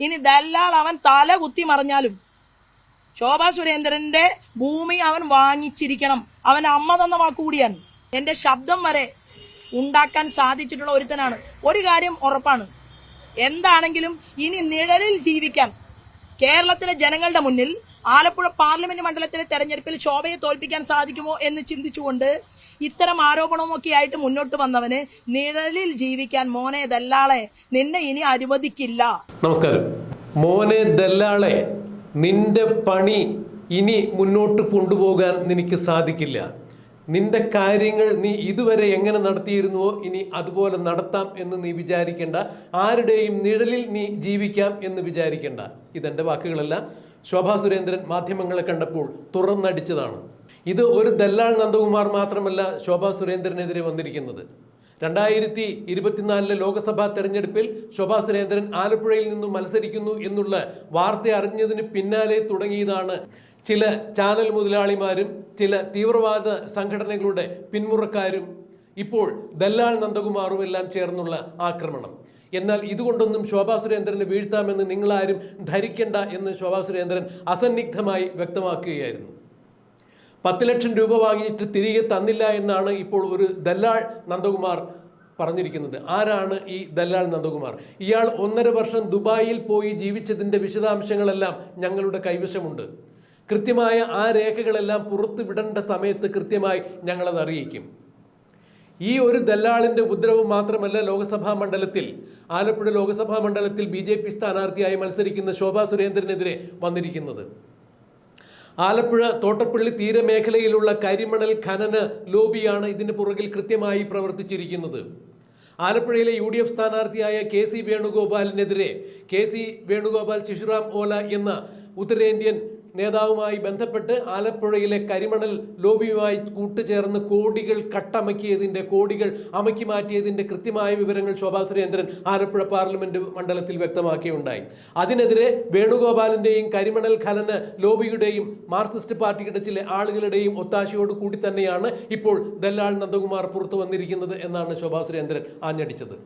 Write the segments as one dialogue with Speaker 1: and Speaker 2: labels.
Speaker 1: ഇനി ദല്ലാൾ അവൻ തല കുത്തി മറിഞ്ഞാലും ശോഭാ സുരേന്ദ്രന്റെ ഭൂമി അവൻ വാങ്ങിച്ചിരിക്കണം. അവൻ അമ്മ തന്ന വാക്കുകൂടിയാണ് എന്റെ ശബ്ദം വരെ ഉണ്ടാക്കാൻ സാധിച്ചിട്ടുള്ള ഒരുത്തനാണ്. ഒരു കാര്യം ഉറപ്പാണ്. എന്താണെങ്കിലും ഇനി നിഴലിൽ ജീവിക്കാൻ കേരളത്തിലെ ജനങ്ങളുടെ മുന്നിൽ ആലപ്പുഴ പാർലമെന്റ് മണ്ഡലത്തിലെ തെരഞ്ഞെടുപ്പിൽ ശോഭയെ തോൽപ്പിക്കാൻ സാധിക്കുമോ എന്ന് ചിന്തിച്ചുകൊണ്ട് ഇത്തരം ആരോപണമൊക്കെ ആയിട്ട് മുന്നോട്ട് വന്നവന് നിഴലിൽ ജീവിക്കാൻ മോനെ ദല്ലാളെ നിന്നെ ഇനി അനുവദിക്കില്ല.
Speaker 2: നമസ്കാരം. മോനെ ദല്ലാളെ നിന്റെ പണി ഇനി മുന്നോട്ട് കൊണ്ടുപോകാൻ നിനക്ക് സാധിക്കില്ല. നിന്റെ കാര്യങ്ങൾ നീ ഇതുവരെ എങ്ങനെ നടത്തിയിരുന്നുവോ ഇനി അതുപോലെ നടത്താം എന്ന് നീ വിചാരിക്കേണ്ട. ആരുടെയും നിഴലിൽ നീ ജീവിക്കാം എന്ന് വിചാരിക്കേണ്ട. ഇതെന്റെ വാക്കുകളല്ല. ശോഭാ സുരേന്ദ്രൻ മാധ്യമങ്ങളെ കണ്ടപ്പോൾ തുറന്നടിച്ചതാണ്. ഇത് ഒരു ദല്ലാൾ നന്ദകുമാർ മാത്രമല്ല ശോഭാ സുരേന്ദ്രനെതിരെ വന്നിരിക്കുന്നത്. രണ്ടായിരത്തി ഇരുപത്തിനാലിലെ ലോക്സഭാ തെരഞ്ഞെടുപ്പിൽ ശോഭാ സുരേന്ദ്രൻ ആലപ്പുഴയിൽ നിന്നും മത്സരിക്കുന്നു എന്നുള്ള വാർത്ത അറിഞ്ഞതിന് പിന്നാലെ തുടങ്ങിയതാണ് ചില ചാനൽ മുതലാളിമാരും ചില തീവ്രവാദ സംഘടനകളുടെ പിന്മുറക്കാരും ഇപ്പോൾ ദല്ലാൾ നന്ദകുമാറും എല്ലാം ചേർന്നുള്ള ആക്രമണം. എന്നാൽ ഇതുകൊണ്ടൊന്നും ശോഭാ സുരേന്ദ്രനെ വീഴ്ത്താമെന്ന് നിങ്ങളാരും ധരിക്കണ്ട എന്ന് ശോഭാ സുരേന്ദ്രൻ അസന്നിഗ്ധമായി വ്യക്തമാക്കുകയായിരുന്നു. പത്ത് ലക്ഷം രൂപ വാങ്ങിയിട്ട് തിരികെ തന്നില്ല എന്നാണ് ഇപ്പോൾ ഒരു ദല്ലാൾ നന്ദകുമാർ പറഞ്ഞിരിക്കുന്നത്. ആരാണ് ഈ ദല്ലാൾ നന്ദകുമാർ? ഇയാൾ ഒന്നര വർഷം ദുബായിൽ പോയി ജീവിച്ചതിന്റെ വിശദാംശങ്ങളെല്ലാം ഞങ്ങളുടെ കൈവശമുണ്ട്. കൃത്യമായ ആ രേഖകളെല്ലാം പുറത്തു വിടേണ്ട സമയത്ത് കൃത്യമായി ഞങ്ങളത് അറിയിക്കും ഈ ഒരു ദല്ലാളിന്റെ ഉപദ്രവം മാത്രമല്ല ലോക്സഭാ മണ്ഡലത്തിൽ ആലപ്പുഴ ലോക്സഭാ മണ്ഡലത്തിൽ ബി ജെ പി സ്ഥാനാർത്ഥിയായി മത്സരിക്കുന്ന ശോഭാ സുരേന്ദ്രനെതിരെ വന്നിരിക്കുന്നത്. ആലപ്പുഴ തോട്ടപ്പള്ളി തീരമേഖലയിലുള്ള കരിമണൽ ഖനന ലോബിയാണ് ഇതിന് പുറകിൽ കൃത്യമായി പ്രവർത്തിച്ചിരിക്കുന്നത്. ആലപ്പുഴയിലെ യു ഡി എഫ് സ്ഥാനാർത്ഥിയായ കെ സി വേണുഗോപാലിനെതിരെ കെ സി വേണുഗോപാൽ ശിശുറാം ഓല എന്ന ഉത്തരേന്ത്യൻ നേതാവുമായി ബന്ധപ്പെട്ട് ആലപ്പുഴയിലെ കരിമണൽ ലോബിയുമായി കൂട്ടുചേർന്ന് കോടികൾ കട്ടമക്കിയതിന്റെ കോടികൾ അമക്കി മാറ്റിയതിന്റെ കൃത്യമായ വിവരങ്ങൾ ശോഭാ സുരേന്ദ്രൻ ആലപ്പുഴ പാർലമെന്റ് മണ്ഡലത്തിൽ വ്യക്തമാക്കിയുണ്ടായി. അതിനെതിരെ വേണുഗോപാലിന്റെയും കരിമണൽ ഖനന ലോബിയുടെയും മാർക്സിസ്റ്റ് പാർട്ടിയുടെ ചില ആളുകളുടെയും ഒത്താശയോട് കൂടി തന്നെയാണ് ഇപ്പോൾ ദല്ലാൾ നന്ദകുമാർ പുറത്തു വന്നിരിക്കുന്നത് എന്നാണ് ശോഭാ സുരേന്ദ്രൻ ആഞ്ഞടിച്ചത്.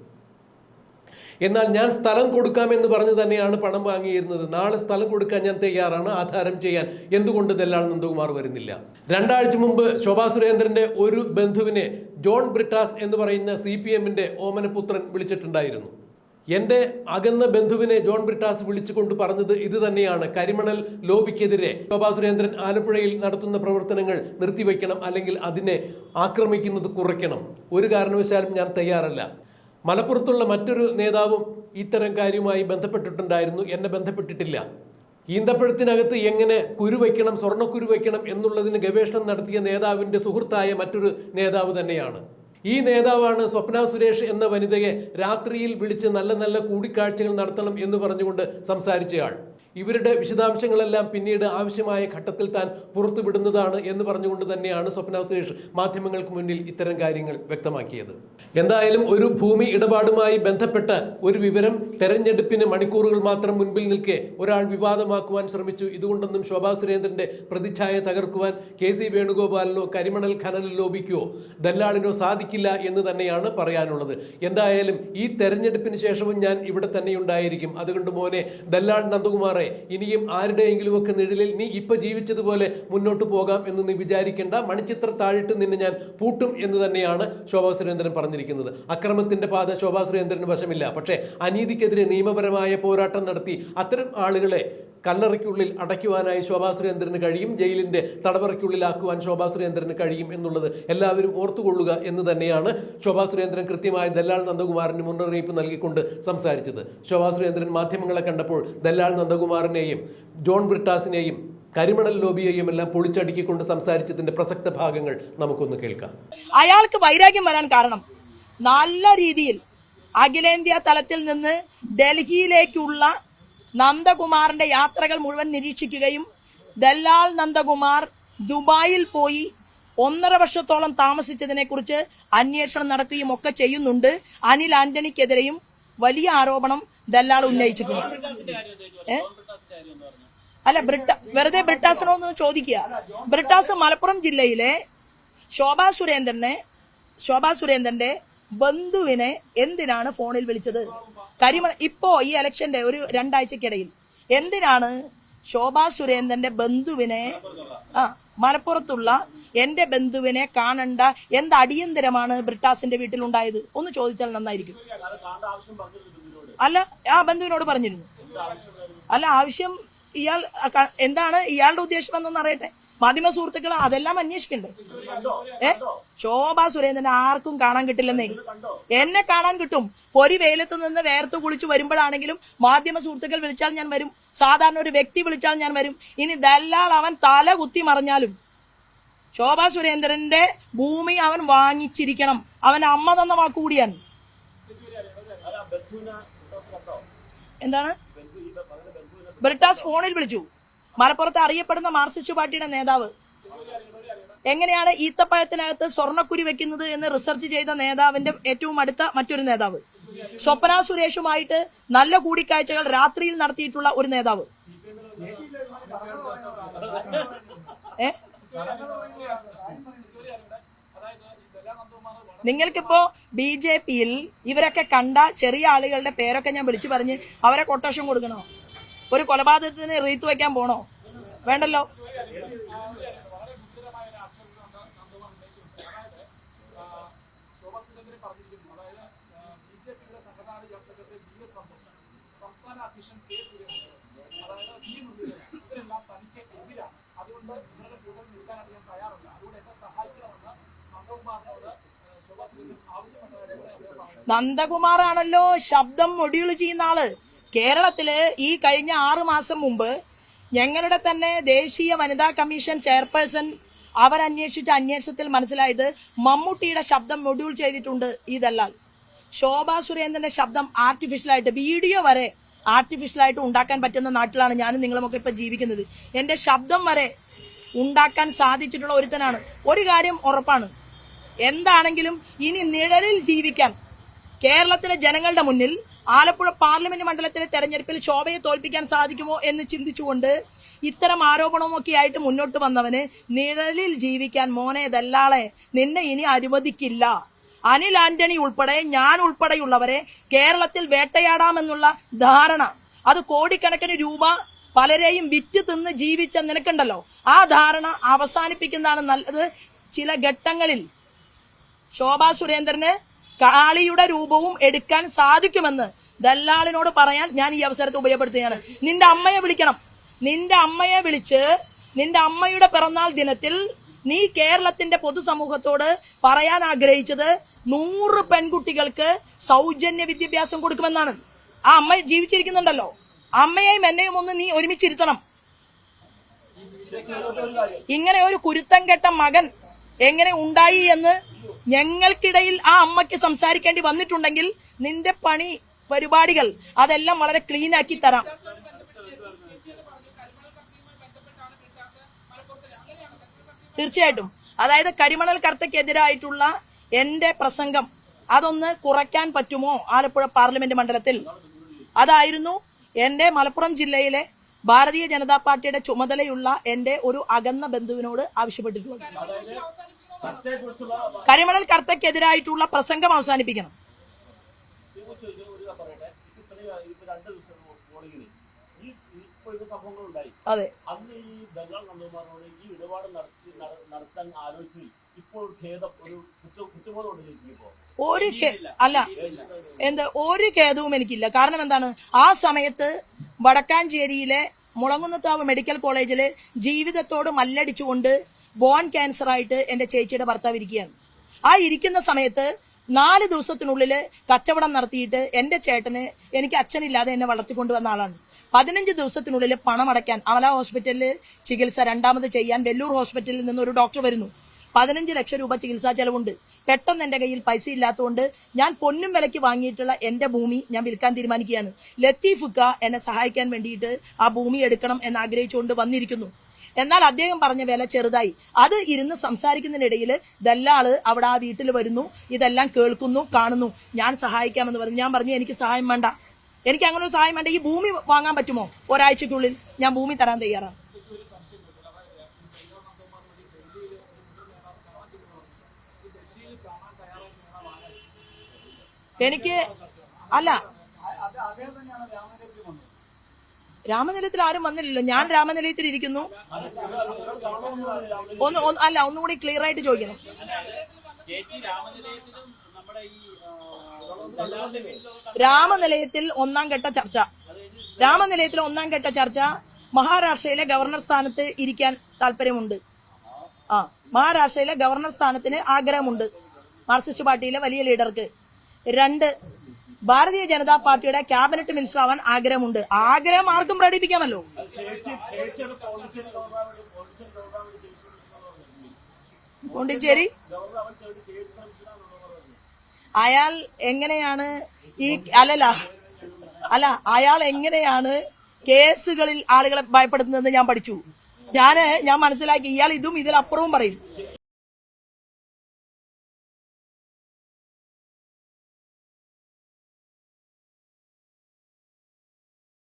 Speaker 2: എന്നാൽ ഞാൻ സ്ഥലം കൊടുക്കാമെന്ന് പറഞ്ഞ് തന്നെയാണ് പണം വാങ്ങിയിരുന്നത്. നാളെ സ്ഥലം കൊടുക്കാൻ ഞാൻ തയ്യാറാണ്. ആധാരം ചെയ്യാൻ. എന്തുകൊണ്ട് ദല്ലാൾ നന്ദകുമാർ വരുന്നില്ല? രണ്ടാഴ്ച മുമ്പ് ശോഭാ സുരേന്ദ്രന്റെ ഒരു ബന്ധുവിനെ ജോൺ ബ്രിട്ടാസ് എന്ന് പറയുന്ന സി പി എമ്മിന്റെ ഓമനപുത്രൻ വിളിച്ചിട്ടുണ്ടായിരുന്നു. എന്റെ അകന്ന ബന്ധുവിനെ ജോൺ ബ്രിട്ടാസ് വിളിച്ചുകൊണ്ട് പറഞ്ഞത് ഇത് തന്നെയാണ്. കരിമണൽ ലോബിക്കെതിരെ ശോഭാ സുരേന്ദ്രൻ ആലപ്പുഴയിൽ നടത്തുന്ന പ്രവർത്തനങ്ങൾ നിർത്തിവെക്കണം അല്ലെങ്കിൽ അതിനെ ആക്രമിക്കുന്നത് കുറയ്ക്കണം. ഒരു കാരണവശാലും ഞാൻ തയ്യാറല്ല. മലപ്പുറത്തുള്ള മറ്റൊരു നേതാവും ഇത്തരം കാര്യവുമായി ബന്ധപ്പെട്ടിട്ടുണ്ടായിരുന്നു. എന്നെ ബന്ധപ്പെട്ടിട്ടില്ല. ഈന്തപ്പഴത്തിനകത്ത് എങ്ങനെ കുരുവയ്ക്കണം സ്വർണക്കുരു വയ്ക്കണം എന്നുള്ളതിന് ഗവേഷണം നടത്തിയ നേതാവിന്റെ സുഹൃത്തായ മറ്റൊരു നേതാവ് തന്നെയാണ്. ഈ നേതാവാണ് സ്വപ്ന സുരേഷ് എന്ന വനിതയെ രാത്രിയിൽ വിളിച്ച് നല്ല നല്ല കൂടിക്കാഴ്ചകൾ നടത്തണം എന്ന് പറഞ്ഞുകൊണ്ട് സംസാരിച്ചയാൾ. ഇവരുടെ വിശദാംശങ്ങളെല്ലാം പിന്നീട് ആവശ്യമായ ഘട്ടത്തിൽ താൻ പുറത്തുവിടുന്നതാണ് എന്ന് പറഞ്ഞുകൊണ്ട് തന്നെയാണ് സ്വപ്ന സുരേഷ് മാധ്യമങ്ങൾക്ക് മുന്നിൽ ഇത്തരം കാര്യങ്ങൾ വ്യക്തമാക്കിയത്. എന്തായാലും ഒരു ഭൂമി ഇടപാടുമായി ബന്ധപ്പെട്ട ഒരു വിവരം തെരഞ്ഞെടുപ്പിന് മണിക്കൂറുകൾ മാത്രം മുൻപിൽ നിൽക്കെ ഒരാൾ വിവാദമാക്കുവാൻ ശ്രമിച്ചു. ഇതുകൊണ്ടൊന്നും ശോഭാ സുരേന്ദ്രന്റെ പ്രതിച്ഛായ തകർക്കുവാൻ കെ സി വേണുഗോപാലിനോ കരിമണൽ ഖനന ലോബിക്കോ ദല്ലാളിനോ സാധിക്കില്ല എന്ന് തന്നെയാണ് പറയാനുള്ളത്. എന്തായാലും ഈ തെരഞ്ഞെടുപ്പിന് ശേഷവും ഞാൻ ഇവിടെ തന്നെ ഉണ്ടായിരിക്കും. അതുകൊണ്ട് മോനെ ദല്ലാൾ നന്ദകുമാറെ ഇനിയും ആരുടെയെങ്കിലും ഒക്കെ നിഴലിൽ നീ ഇപ്പൊ ജീവിച്ചതുപോലെ മുന്നോട്ട് പോകാം എന്ന് നീ വിചാരിക്കേണ്ട. മണിച്ചിത്ര താഴിട്ട് നിന്നെ ഞാൻ പൂട്ടും എന്ന് തന്നെയാണ് ശോഭാ സുരേന്ദ്രൻ പറഞ്ഞിരിക്കുന്നത്. അക്രമത്തിന്റെ പാത ശോഭാ സുരേന്ദ്രന് വശമില്ല. പക്ഷേ അനീതിക്കെതിരെ നിയമപരമായ പോരാട്ടം നടത്തി അത്തരം ആളുകളെ കല്ലറയ്ക്കുള്ളിൽ അടയ്ക്കുവാനായി ശോഭാ സുരേന്ദ്രന് കഴിയും ജയിലിന്റെ തടവറയ്ക്കുള്ളിലാക്കുവാൻ ശോഭാ സുരേന്ദ്രന് കഴിയും എന്നുള്ളത് എല്ലാവരും ഓർത്തുകൊള്ളുക എന്ന് തന്നെയാണ് ശോഭാ സുരേന്ദ്രൻ കൃത്യമായി ദല്ലാൾ നന്ദകുമാറിന് മുന്നറിയിപ്പ് നൽകിക്കൊണ്ട് സംസാരിച്ചത്. ശോഭാ സുരേന്ദ്രൻ മാധ്യമങ്ങളെ കണ്ടപ്പോൾ ദല്ലാൾ നന്ദകുമാറിനെയും ജോൺ ബ്രിട്ടാസിനെയും കരിമണൽ ലോബിയെയും എല്ലാം പൊളിച്ചടുക്കിക്കൊണ്ട് സംസാരിച്ചതിന്റെ പ്രസക്ത ഭാഗങ്ങൾ നമുക്കൊന്ന് കേൾക്കാം.
Speaker 1: അയാൾക്ക് വൈരാഗ്യം വരാൻ കാരണം നല്ല രീതിയിൽ അഖിലേന്ത്യാ തലത്തിൽ നിന്ന് ഡൽഹിയിലേക്കുള്ള നന്ദകുമാറിന്റെ യാത്രകൾ മുഴുവൻ നിരീക്ഷിക്കുകയും ദല്ലാൽ നന്ദകുമാർ ദുബായിൽ പോയി ഒന്നര വർഷത്തോളം താമസിച്ചതിനെ കുറിച്ച് അന്വേഷണം നടത്തുകയും ഒക്കെ ചെയ്യുന്നുണ്ട്. അനിൽ ആന്റണിക്കെതിരെയും വലിയ ആരോപണം ദല്ലാൾ ഉന്നയിച്ചിട്ടുണ്ട്. അല്ല ബ്രിട്ട വെറുതെ ബ്രിട്ടാസിനോ എന്ന് ചോദിക്കുക. ബ്രിട്ടാസ് മലപ്പുറം ജില്ലയിലെ ശോഭാ സുരേന്ദ്രനെ ശോഭാ സുരേന്ദ്രന്റെ ബന്ധുവിനെ എന്തിനാണ് ഫോണിൽ വിളിച്ചത്? കരിമണ ഇപ്പോ ഈ ഇലക്ഷന്റെ ഒരു രണ്ടാഴ്ചക്കിടയിൽ എന്തിനാണ് ശോഭാ സുരേന്ദ്രന്റെ ബന്ധുവിനെ ആ മലപ്പുറത്തുള്ള എന്റെ ബന്ധുവിനെ കാണണ്ട എന്ത് അടിയന്തരമാണ് ബ്രിട്ടാസിന്റെ വീട്ടിലുണ്ടായത്? ഒന്ന് ചോദിച്ചാൽ നന്നായിരിക്കും. അല്ല ആ ബന്ധുവിനോട് പറഞ്ഞിരുന്നു. അല്ല ആവശ്യം ഇയാൾ എന്താണ് ഇയാളുടെ ഉദ്ദേശം എന്നൊന്ന് അറിയട്ടെ. മാധ്യമ സുഹൃത്തുക്കൾ അതെല്ലാം അന്വേഷിക്കണ്ടേ. ഏ? ശോഭ സുരേന്ദ്രൻ ആർക്കും കാണാൻ കിട്ടില്ലെന്നേ. എന്നെ കാണാൻ കിട്ടും. ഒരു വെയിലത്ത് നിന്ന് വേർത്ത് കുളിച്ചു വരുമ്പോഴാണെങ്കിലും മാധ്യമ സുഹൃത്തുക്കൾ വിളിച്ചാൽ ഞാൻ വരും. സാധാരണ ഒരു വ്യക്തി വിളിച്ചാൽ ഞാൻ വരും. ഇനി ദല്ലാൾ അവൻ തല കുത്തി മറിഞ്ഞാലും ശോഭ സുരേന്ദ്രന്റെ ഭൂമി അവൻ വാങ്ങിച്ചിരിക്കണം. അവൻ അമ്മ തന്ന വാക്കുകൂടിയാണ് എന്താണ്? ബ്രിട്ടാസ് ഫോണിൽ വിളിച്ചു. മലപ്പുറത്ത് അറിയപ്പെടുന്ന മാർസിസ്റ്റ് പാർട്ടിയുടെ നേതാവ്. എങ്ങനെയാണ് ഈത്തപ്പഴത്തിനകത്ത് സ്വർണക്കുരി വെക്കുന്നത് എന്ന് റിസർച്ച് ചെയ്ത നേതാവിന്റെ ഏറ്റവും അടുത്ത മറ്റൊരു നേതാവ്. സ്വപ്ന സുരേഷുമായിട്ട് നല്ല കൂടിക്കാഴ്ചകൾ രാത്രിയിൽ നടത്തിയിട്ടുള്ള ഒരു നേതാവ്. നിങ്ങൾക്കിപ്പോ ബി ജെ പിയിൽ ഇവരൊക്കെ കണ്ട ചെറിയ ആളുകളുടെ പേരൊക്കെ ഞാൻ വിളിച്ചു പറഞ്ഞ് അവരെ കൊട്ടേഷൻ കൊടുക്കണോ? ഒരു കൊലപാതകത്തിന് റീത്ത് വെക്കാൻ പോണോ? വേണ്ടല്ലോ. നന്ദകുമാറാണല്ലോ ശബ്ദം മൊഡ്യൂൾ ചെയ്യുന്ന ആൾ. കേരളത്തിൽ ഈ കഴിഞ്ഞ ആറു മാസം മുമ്പ് ഞങ്ങളുടെ തന്നെ ദേശീയ വനിതാ കമ്മീഷൻ ചെയർപേഴ്സൺ അവരന്വേഷിച്ച അന്വേഷണത്തിൽ മനസ്സിലായത് മമ്മൂട്ടിയുടെ ശബ്ദം മൊഡ്യൂൾ ചെയ്തിട്ടുണ്ട് ഈ ദല്ലാൽ. ശോഭാ സുരേന്ദ്രന്റെ ശബ്ദം ആർട്ടിഫിഷ്യലായിട്ട് വീഡിയോ വരെ ആർട്ടിഫിഷ്യലായിട്ട് ഉണ്ടാക്കാൻ പറ്റുന്ന നാട്ടിലാണ് ഞാനും നിങ്ങളുമൊക്കെ ഇപ്പൊ ജീവിക്കുന്നത്. എന്റെ ശബ്ദം വരെ ഉണ്ടാക്കാൻ സാധിച്ചിട്ടുള്ള ഒരുത്തനാണ്. ഒരു കാര്യം ഉറപ്പാണ്. എന്താണെങ്കിലും ഇനി നിഴലിൽ ജീവിക്കാൻ കേരളത്തിലെ ജനങ്ങളുടെ മുന്നിൽ ആലപ്പുഴ പാർലമെന്റ് മണ്ഡലത്തിലെ തെരഞ്ഞെടുപ്പിൽ ശോഭയെ തോൽപ്പിക്കാൻ സാധിക്കുമോ എന്ന് ചിന്തിച്ചുകൊണ്ട് ഇത്തരം ആരോപണമൊക്കെ ആയിട്ട് മുന്നോട്ട് വന്നവന് നിഴലിൽ ജീവിക്കാൻ മോനെ ദല്ലാളെ നിന്നെ ഇനി അനുവദിക്കില്ല. അനിൽ ആന്റണി ഉൾപ്പെടെ ഞാൻ ഉൾപ്പെടെയുള്ളവരെ കേരളത്തിൽ വേട്ടയാടാമെന്നുള്ള ധാരണ. അത് കോടിക്കണക്കിന് രൂപ പലരെയും വിറ്റ് തിന്ന് ജീവിച്ച നിനക്കുണ്ടല്ലോ. ആ ധാരണ അവസാനിപ്പിക്കുന്നതാണ് നല്ലത് ചില ഘട്ടങ്ങളിൽ. ശോഭാ സുരേന്ദ്രന് കാളിയുടെ രൂപവും എടുക്കാൻ സാധിക്കുമെന്ന് ദല്ലാളിനോട് പറയാൻ ഞാൻ ഈ അവസരത്തെ ഉപയോഗപ്പെടുത്തുകയാണ്. നിന്റെ അമ്മയെ വിളിക്കണം. നിന്റെ അമ്മയെ വിളിച്ച് നിന്റെ അമ്മയുടെ പിറന്നാൾ ദിനത്തിൽ നീ കേരളത്തിന്റെ പൊതുസമൂഹത്തോട് പറയാൻ ആഗ്രഹിച്ചത് നൂറ് പെൺകുട്ടികൾക്ക് സൗജന്യ വിദ്യാഭ്യാസം കൊടുക്കുമെന്നാണ്. ആ അമ്മ ജീവിച്ചിരിക്കുന്നുണ്ടല്ലോ. അമ്മയെയും എന്നെയും ഒന്ന് നീ ഒരുമിച്ചിരുത്തണം. ഇങ്ങനെ ഒരു കുരുത്തം കെട്ട മകൻ എങ്ങനെ ഉണ്ടായി എന്ന് ഞങ്ങൾക്കിടയിൽ ആ അമ്മയ്ക്ക് സംസാരിക്കേണ്ടി വന്നിട്ടുണ്ടെങ്കിൽ നിന്റെ പണി പരിപാടികൾ അതെല്ലാം വളരെ ക്ലീൻ ആക്കി തരാം. തീർച്ചയായിട്ടും. അതായത് കരിമണൽ കർത്തക്കെതിരായിട്ടുള്ള എന്റെ പ്രസംഗം അതൊന്ന് കുറയ്ക്കാൻ പറ്റുമോ? ആലപ്പുഴ പാർലമെന്റ് മണ്ഡലത്തിൽ. അതായിരുന്നു എന്റെ മലപ്പുറം ജില്ലയിലെ ഭാരതീയ ജനതാ പാർട്ടിയുടെ ചുമതലയുള്ള എന്റെ ഒരു അകന്ന ബന്ധുവിനോട് ആവശ്യപ്പെട്ടിട്ടുള്ളത്. കരിമണൽ കർത്തക്കെതിരായിട്ടുള്ള പ്രസംഗം അവസാനിപ്പിക്കണം. അതെ.
Speaker 3: അന്ന് ഈ ബംഗാൾ നന്ദകുമാറിനോട് ഈ ഇടപാട് നടത്തി നട- നടത്താൻ ആലോചിച്ചു ഇപ്പോൾ ഖേദം ഒരു കുറ്റ കുറ്റബോധം ഉണ്ട് ഇപ്പോ.
Speaker 1: ഒരു അല്ല. എന്താ ഒരു ഖേദവും എനിക്കില്ല. കാരണം എന്താണ്? ആ സമയത്ത് വടക്കാഞ്ചേരിയിലെ മുളങ്ങുന്നത്താവ് മെഡിക്കൽ കോളേജിൽ ജീവിതത്തോട് മല്ലടിച്ചുകൊണ്ട് ബോൺ ക്യാൻസർ ആയിട്ട് എന്റെ ചേച്ചിയുടെ ഭർത്താവ് ഇരിക്കുകയാണ്. ആ ഇരിക്കുന്ന സമയത്ത് നാല് ദിവസത്തിനുള്ളിൽ കച്ചവടം നടത്തിയിട്ട് എന്റെ ചേട്ടന് എനിക്ക് അച്ഛനില്ലാതെ എന്നെ വളർത്തിക്കൊണ്ടുവന്ന ആളാണ്. പതിനഞ്ച് ദിവസത്തിനുള്ളിൽ പണം അടയ്ക്കാൻ അമല ഹോസ്പിറ്റലിൽ ചികിത്സ രണ്ടാമത് ചെയ്യാൻ വെല്ലൂർ ഹോസ്പിറ്റലിൽ നിന്ന് ഒരു ഡോക്ടർ വരുന്നു. പതിനഞ്ച് ലക്ഷം രൂപ ചികിത്സാ ചെലവുണ്ട്. പെട്ടെന്ന് എന്റെ കയ്യിൽ പൈസ ഇല്ലാത്തതുകൊണ്ട് ഞാൻ പൊന്നും വിലയ്ക്ക് വാങ്ങിയിട്ടുള്ള എന്റെ ഭൂമി ഞാൻ വിൽക്കാൻ തീരുമാനിക്കുകയാണ്. ലത്തീഫുക്ക എന്നെ സഹായിക്കാൻ വേണ്ടിയിട്ട് ആ ഭൂമി എടുക്കണം എന്ന് ആഗ്രഹിച്ചുകൊണ്ട് വന്നിരിക്കുന്നു. എന്നാൽ അദ്ദേഹം പറഞ്ഞ വില ചെറുതായി. അത് ഇരുന്ന് സംസാരിക്കുന്നതിനിടയിൽ ദല്ലാൾ അവിടെ ആ വീട്ടിൽ വരുന്നു. ഇതെല്ലാം കേൾക്കുന്നു കാണുന്നു. ഞാൻ സഹായിക്കാമെന്ന് പറഞ്ഞു. ഞാൻ പറഞ്ഞു എനിക്ക് സഹായം വേണ്ട. എനിക്ക് അങ്ങനെ ഒരു സഹായം വേണ്ട. ഈ ഭൂമി വാങ്ങാൻ പറ്റുമോ? ഒരാഴ്ചക്കുള്ളിൽ ഞാൻ ഭൂമി തരാൻ തയ്യാറാണ്. എനിക്ക് അല്ല.
Speaker 4: രാമനിലയത്തിൽ
Speaker 1: ആരും വന്നില്ലല്ലോ. ഞാൻ രാമനിലയത്തിൽ ഇരിക്കുന്നു ഒന്ന് അല്ല ഒന്നുകൂടി ക്ലിയർ ആയിട്ട്
Speaker 3: ചോദിക്കുന്നു.
Speaker 1: രാമനിലയത്തിൽ ഒന്നാം ഘട്ട ചർച്ച. രാമനിലയത്തിൽ ഒന്നാം ഘട്ട ചർച്ച മഹാരാഷ്ട്രയിലെ ഗവർണർ സ്ഥാനത്ത് ഇരിക്കാൻ താല്പര്യമുണ്ട് ആ മഹാരാഷ്ട്രയിലെ ഗവർണർ സ്ഥാനത്തിന് ആഗ്രഹമുണ്ട് മാർക്സിസ്റ്റ് പാർട്ടിയിലെ വലിയ ലീഡർക്ക് രണ്ട് ഭാരതീയ ജനതാ പാർട്ടിയുടെ ക്യാബിനറ്റ് മിനിസ്റ്റർ ആവാൻ ആഗ്രഹമുണ്ട്. ആഗ്രഹം ആർക്കും പ്രകടിപ്പിക്കാമല്ലോ?
Speaker 3: പോണ്ടിച്ചേരി?
Speaker 1: അയാൾ എങ്ങനെയാണ് ഈ അല്ലല്ല അല്ല അയാൾ എങ്ങനെയാണ് കേസുകളിൽ ആളുകളെ ഭയപ്പെടുത്തുന്നത് ഞാൻ പഠിച്ചു. ഞാൻ ഞാൻ മനസ്സിലാക്കി ഇയാൾ ഇതും ഇതിലപ്പുറവും പറയും.